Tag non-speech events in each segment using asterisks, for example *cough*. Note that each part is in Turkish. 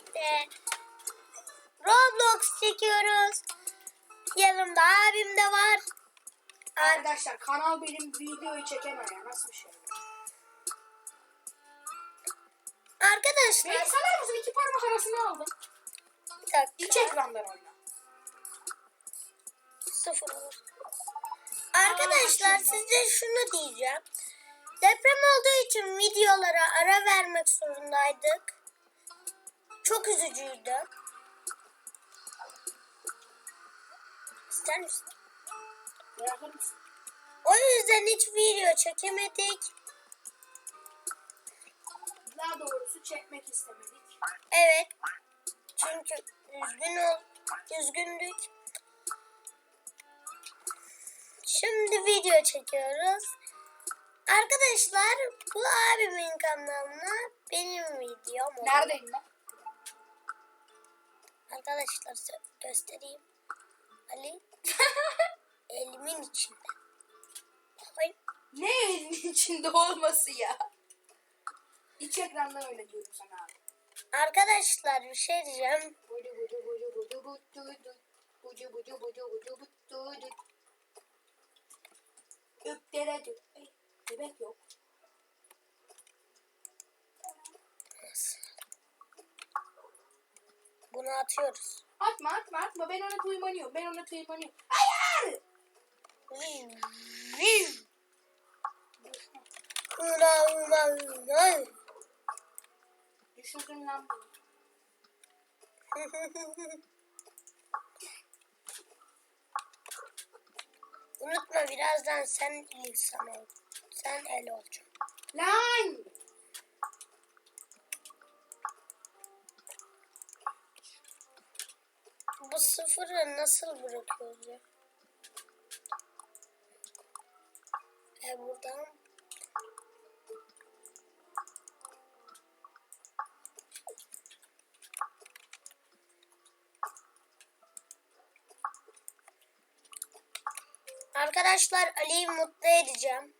birlikte Roblox çekiyoruz. Yanımda abim de var. Arkadaşlar kanal benim videoyu çekemez ya. Nasıl bir şey? Arkadaşlar Beni sanar mısın? İki parmak arasına aldım. bir dakika. İç ekrandan oyna. Sıfır olur. Arkadaşlar Aa, şimdi- size şunu diyeceğim. Deprem olduğu için videolara ara vermek zorundaydık. Çok üzücüydü. İster misin? O yüzden hiç video çekemedik. Daha doğrusu çekmek istemedik. Evet. Çünkü üzgün ol, üzgündük. Şimdi video çekiyoruz. Arkadaşlar bu abimin kanalına benim videom oluyor. Neredeyim ben? Arkadaşlar göstereyim. Ali *laughs* elimin içinde. Bakın. Ne elin içinde olması ya? İç ekrandan oyna diyorum sana abi. Arkadaşlar bir şey diyeceğim. Bucu bucu bucu Bunu atıyoruz. Atma atma atma ben ona tıymanıyorum. Ben ona tıymanıyorum. Hayır! Kulağıma Düşürdün lan bunu. *laughs* Unutma birazdan sen insan ol. Sen el olacaksın. Lan! Bu sıfırı nasıl bırakıyoruz ya? E buradan Arkadaşlar Ali'yi mutlu edeceğim.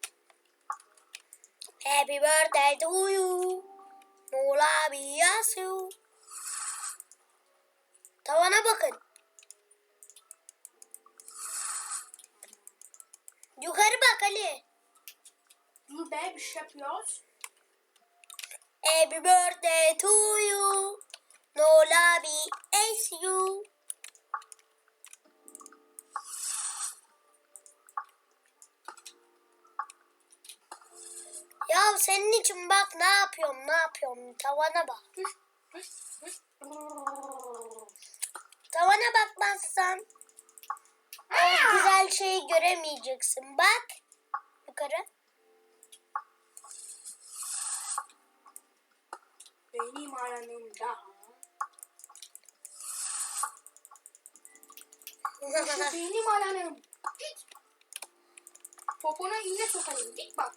Happy birthday to you. Mola biyasu. Tavana bakın. Yukarı bak Ali. Dur be bir şey yapıyoruz. Happy birthday to you. No lobby as you. Ya senin için bak ne yapıyorum ne yapıyorum tavana bak. Tavana bakmazsan o güzel şeyi göremeyeceksin. Bak yukarı. Benim yanımda. Şu *laughs* benim alanım. Git. Popona iğne sokayım. Git bak.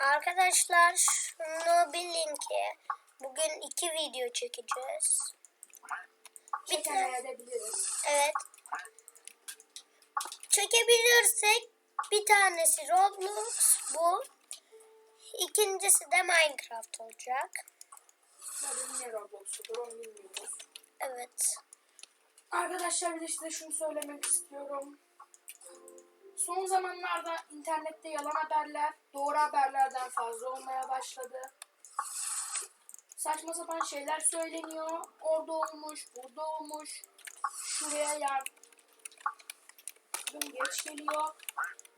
Arkadaşlar şunu bilin ki bugün iki video çekeceğiz. Çekemeyebiliriz. evet. Çekebilirsek bir tanesi Roblox bu. İkincisi de Minecraft olacak. Evet. Arkadaşlar bir de size şunu söylemek istiyorum. Son zamanlarda internette yalan haberler doğru haberlerden fazla olmaya başladı. Saçma sapan şeyler söyleniyor. Orada olmuş, burada olmuş. Şuraya yardım geç geliyor.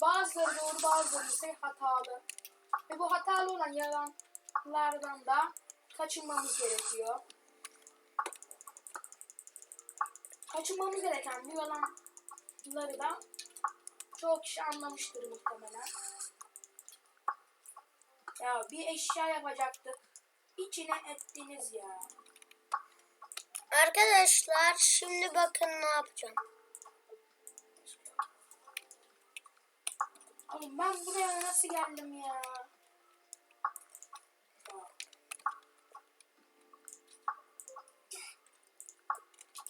Bazıları doğru bazıları ise hatalı. Ve bu hatalı olan yalanlardan da kaçınmamız gerekiyor. kaçınmamız gereken bu yalanları da çoğu kişi anlamıştır muhtemelen. Ya bir eşya yapacaktık. İçine ettiniz ya. Arkadaşlar şimdi bakın ne yapacağım. Oğlum ben buraya nasıl geldim ya?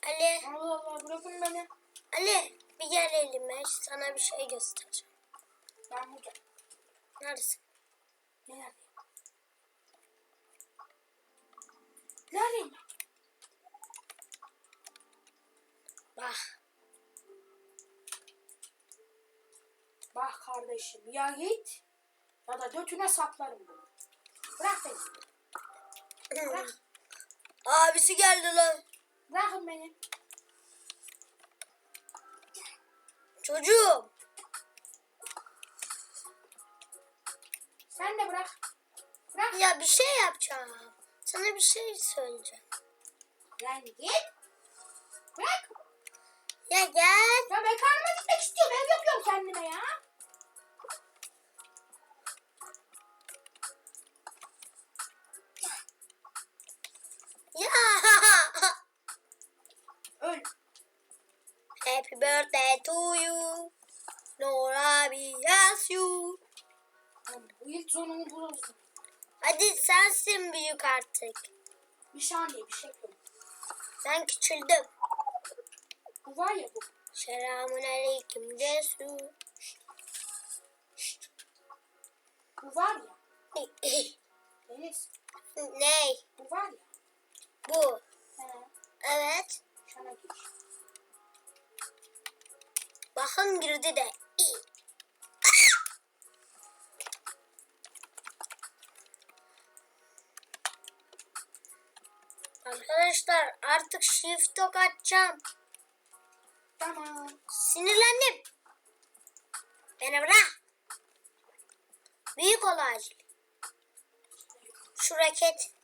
Ali, Allah Allah bırakın beni. Ali bir gel elime sana bir şey göstereceğim. Ben burada. Neredesin? Nerede? Neredeyim ben? Bak. Bak kardeşim ya git ya da götüne saplarım bunu. Bırak beni. Bırak. Abisi geldi lan. Bırakın beni. Çocuğum. Sen de bırak. Bırak. Ya bir şey yapacağım. Sana bir şey söyleyeceğim. Yani git. Bırak. Ya gel. Ya ben karnıma gitmek istiyorum. Ev yapıyorum kendime. Ya. Birthday to you. Nora has you. İlk zonumu bozdum. Hadi sensin büyük artık. Bir saniye bir şey yok. Ben küçüldüm. Bu var ya bu. Selamun aleyküm Cesu. Bu var ya. *laughs* Deniz. Ney? Bu var ya. Bu. He. Evet. Sana gir. Bakın girdi de. İyi. Arkadaşlar artık shift tok atacağım. Tamam. Sinirlendim. Beni bırak. Büyük ol acil. Şu raket.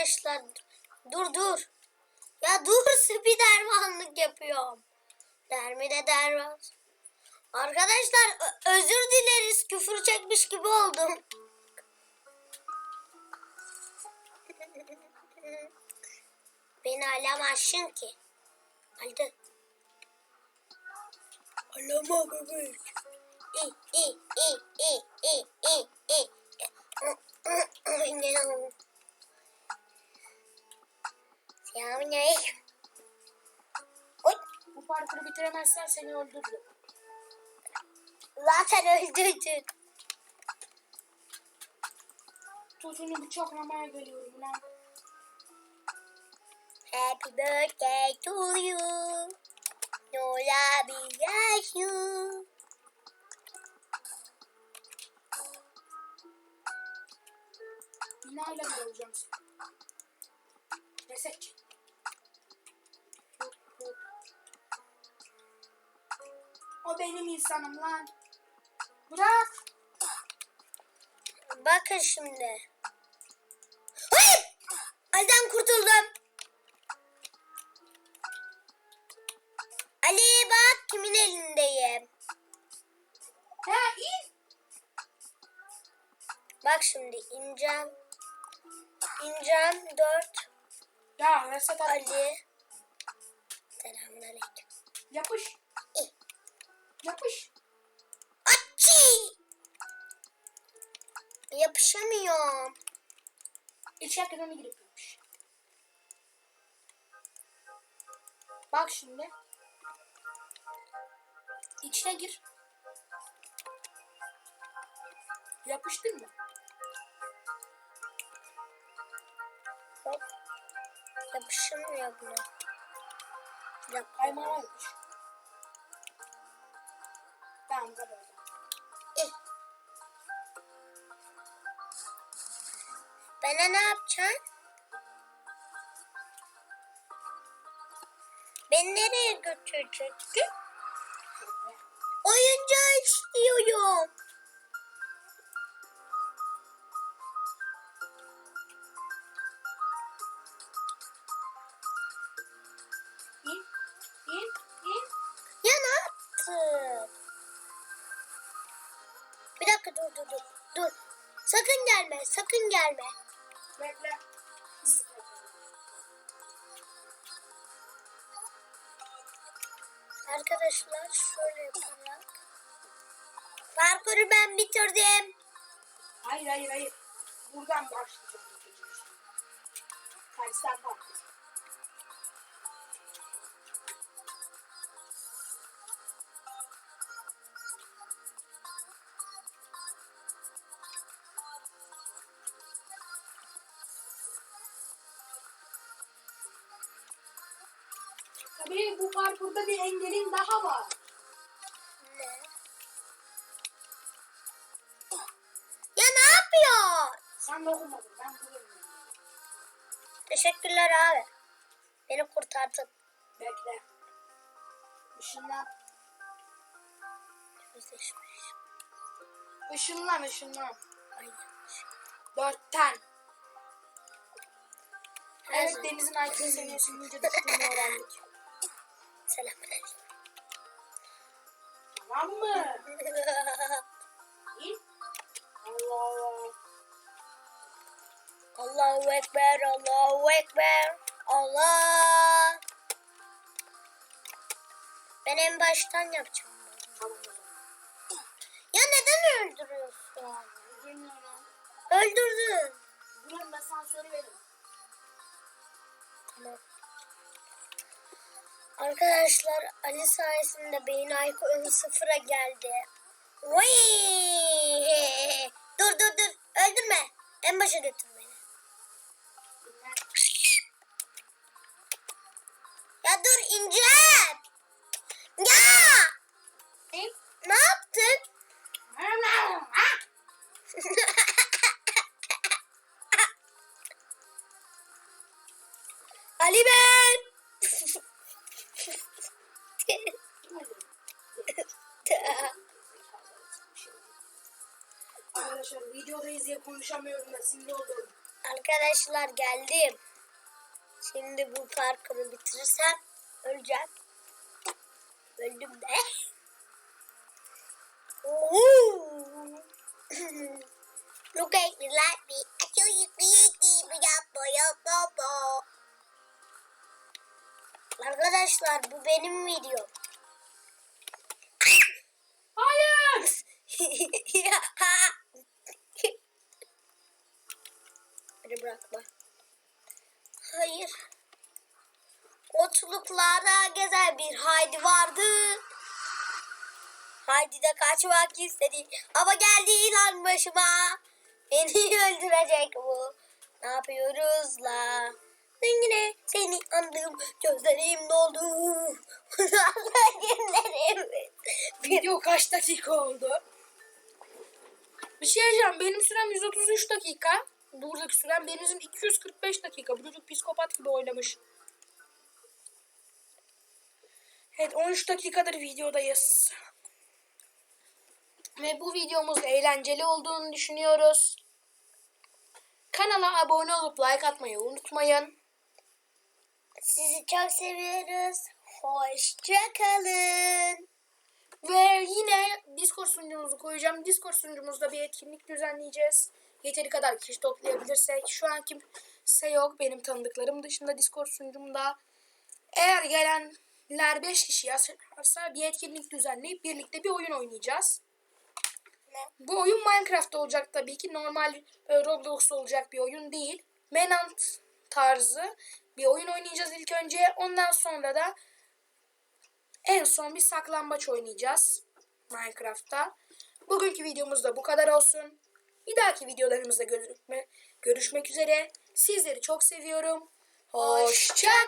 Arkadaşlar dur dur. Ya dur *laughs* spidermanlık yapıyorum. Der mi de dermez. Arkadaşlar özür dileriz. Küfür çekmiş gibi oldum. *laughs* Beni alamazsın ki. Aldı. Alama bebek. İ, i, i, i, i, i, i. Selamünaleyküm. Oy. Bu bitiremezsen seni öldürürüm. Zaten öldürdün. Totunu bıçaklamaya geliyorum lan. Happy birthday to you. Nola bless you. Binayla mı olacağım? Reset çek. Benim insanım lan. Bırak. Bakın şimdi. Hayır! Ali'den kurtuldum. Ali bak kimin elindeyim. He in. Bak şimdi ineceğim. İneceğim dört. Ya reset. Ali. Selamünaleyküm. Yapış. Yapış. Açı! Yapışamıyorum. İçerken onu girip yapış. Bak şimdi. İçine gir. Yapıştın mı? Hop. Yapışamıyor buna. Dakika. Kaymağına yapış. Kadar. İh. Bana ne yapacaksın? Beni nereye götürecektin? Oyuncağı istiyorum. Dakika dur dur dur. Dur. Sakın gelme. Sakın gelme. Bekle. Arkadaşlar şöyle yaparak. Parkuru ben bitirdim. Hayır hayır hayır. Buradan başlayacağım. bitireceğim. Hadi Tabii bu parkurda bir engelin daha var. Ne? Ya ne yapıyor? Sen dokunmadın ben bulurum. Teşekkürler abi. Beni kurtardın. Bekle. Işınlan. Yüzleşmiş. Işınlan ışınlan. Ay. Dörtten. Her Evet. Deniz'in IQ seviyesinin iyice düştüğünü öğrendik. Selamünaleyküm. Tamam mı? Allah Allah. Allahu Ekber, Allahu Ekber, Allah. Ben en baştan yapacağım. Tamam. Ya neden öldürüyorsun? Bilmiyorum. Öldürdün. Buranın da sensörü verin. Tamam. Arkadaşlar Ali sayesinde beyin IQ sıfıra geldi. Vay! Dur dur dur. Öldürme. En başa götür videodayız diye konuşamıyorum da sinir oldum. Arkadaşlar geldim. Şimdi bu parkuru bitirirsem öleceğim. Öldüm de. Oo. Look at me like me. I kill you creative. Yapma yapma yapma. Arkadaşlar bu benim videom. Hayır! *laughs* Beni bırakma. Hayır. Otluklarda gezen bir Haydi vardı. Haydi de kaçmak istedi. Ama geldi ilan başıma. Beni *laughs* öldürecek bu. Ne yapıyoruz la? Ben yine seni andım. Gözlerim doldu. Günlerim. *laughs* Video kaç dakika oldu? Bir şey diyeceğim. Benim sürem 133 dakika. Buradaki sürem Deniz'in 245 dakika. Bu çocuk psikopat gibi oynamış. Evet 13 dakikadır videodayız. Ve bu videomuz eğlenceli olduğunu düşünüyoruz. Kanala abone olup like atmayı unutmayın. Sizi çok seviyoruz. Hoşçakalın. Ve yine Discord sunucumuzu koyacağım. Discord sunucumuzda bir etkinlik düzenleyeceğiz. Yeteri kadar kişi toplayabilirsek. Şu an kimse yok benim tanıdıklarım dışında Discord sunucumda. Eğer gelenler 5 kişi yazarsa bir etkinlik düzenleyip birlikte bir oyun oynayacağız. Bu oyun Minecraft olacak tabii ki. Normal e, Roblox olacak bir oyun değil. Menant tarzı bir oyun oynayacağız ilk önce. Ondan sonra da en son bir saklambaç oynayacağız Minecraft'ta. Bugünkü videomuz da bu kadar olsun. Bir dahaki videolarımızda görüşme, görüşmek üzere. Sizleri çok seviyorum. Hoşçakalın.